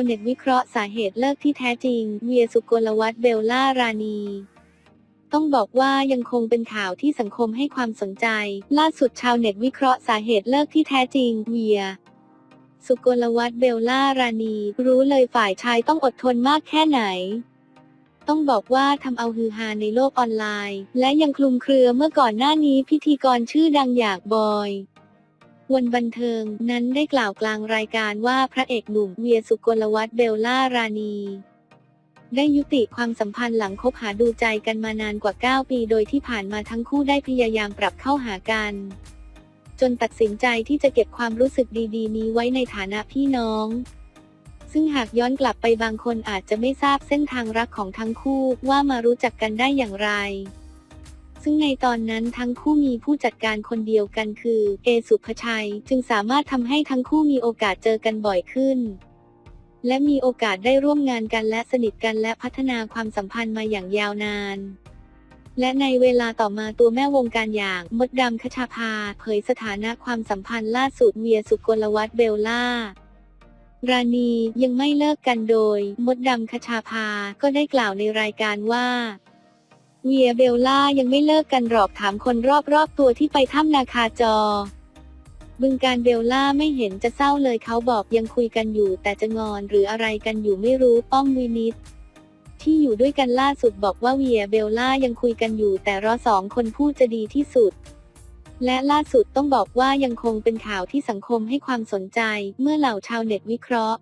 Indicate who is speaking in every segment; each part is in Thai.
Speaker 1: าวเน็ตวิเคราะห์สาเหตุเลิกที่แท้จริง เวียสุกลวัฒน์เบลล่ารานี ต้องบอกว่ายังคงเป็นข่าวที่สังคมให้ความสนใจ ล่าสุดชาวเน็ตวิเคราะห์สาเหตุเลิกที่แท้จริง เวีย สุกลวัฒน์เบลล่ารานี รู้เลยฝ่ายชายต้องอดทนมากแค่ไหน ต้องบอกว่าทำเอาฮือฮาในโลกออนไลน์ และยังคลุมเครือเมื่อก่อนหน้านี้พิธีกรชื่อดังอยางบอย วันบันเทิงนั้นได้กล่าวกลางรายการว่าพระเอกหนุ่มเวียสุกลวัฒน์เบลล่ารานี ได้ยุติความสัมพันธ์หลังคบหาดูใจกันมานานกว่า 9 ปี โดยที่ผ่านมาทั้งคู่ได้พยายามปรับเข้าหากัน จนตัดสินใจที่จะเก็บความรู้สึกดีๆ นี้ไว้ในฐานะพี่น้อง ซึ่งหากย้อนกลับไปบางคนอาจจะไม่ทราบเส้นทางรักของทั้งคู่ว่ามารู้จักกันได้อย่างไร ซึ่งในตอนนั้นทั้งคู่มีผู้จัดการคนเดียวกันคือ เอสุภชัย จึงสามารถทำให้ทั้งคู่มีโอกาสเจอกันบ่อยขึ้น และมีโอกาสได้ร่วมงานกันและสนิทกันและพัฒนาความสัมพันธ์มาอย่างยาวนานและในเวลาต่อมาตัวแม่วงการอย่างมดดำคชาภา เผยสถานะความสัมพันธ์ล่าสุดเวียสุกลวัฒน์เบลล่า ราณียังไม่เลิกกันโดย มดดำคชาภา ก็ได้กล่าวในรายการว่า เวียเบลล่ายังไม่เลิกกันหรอกถามคนรอบๆตัวที่ไปถ้ำนาคาจอ บึงการเบลล่าไม่เห็นจะเศร้าเลยเขาบอกยังคุยกันอยู่ แต่จะงอนหรืออะไรกันอยู่ไม่รู้ป้อมวินิตที่อยู่ด้วยกันล่าสุดบอกว่าเวียเบลล่ายังคุยกันอยู่ แต่รอสองคนพูดจะดีที่สุด และล่าสุดต้องบอกว่ายังคงเป็นข่าวที่สังคมให้ความสนใจ เมื่อเหล่าชาวเน็ตวิเคราะห์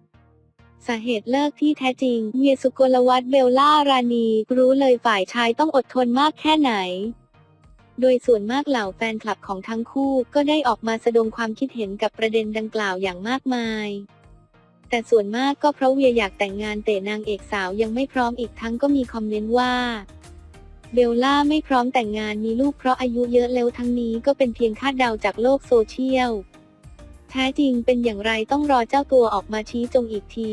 Speaker 1: สาเหตุเลิกที่แท้จริง เวียสุกลวัฒน์เบลล่ารานีรู้เลยฝ่ายชายต้องอดทนมากแค่ไหน โดยส่วนมากเหล่าแฟนคลับของทั้งคู่ก็ได้ออกมาแสดงความคิดเห็นกับประเด็นดังกล่าวอย่างมากมายแต่ส่วนมากก็เพราะเวียอยากแต่งงานแต่นางเอกสาวยังไม่พร้อมอีกทั้งก็มีคอมเมนต์ว่า เบลล่าไม่พร้อมแต่งงานมีลูกเพราะอายุเยอะแล้วทั้งนี้ก็เป็นเพียงคาดเดาจากโลกโซเชียล แท้จริงเป็นอย่างไรต้องรอเจ้าตัวออกมาชี้จงอีกที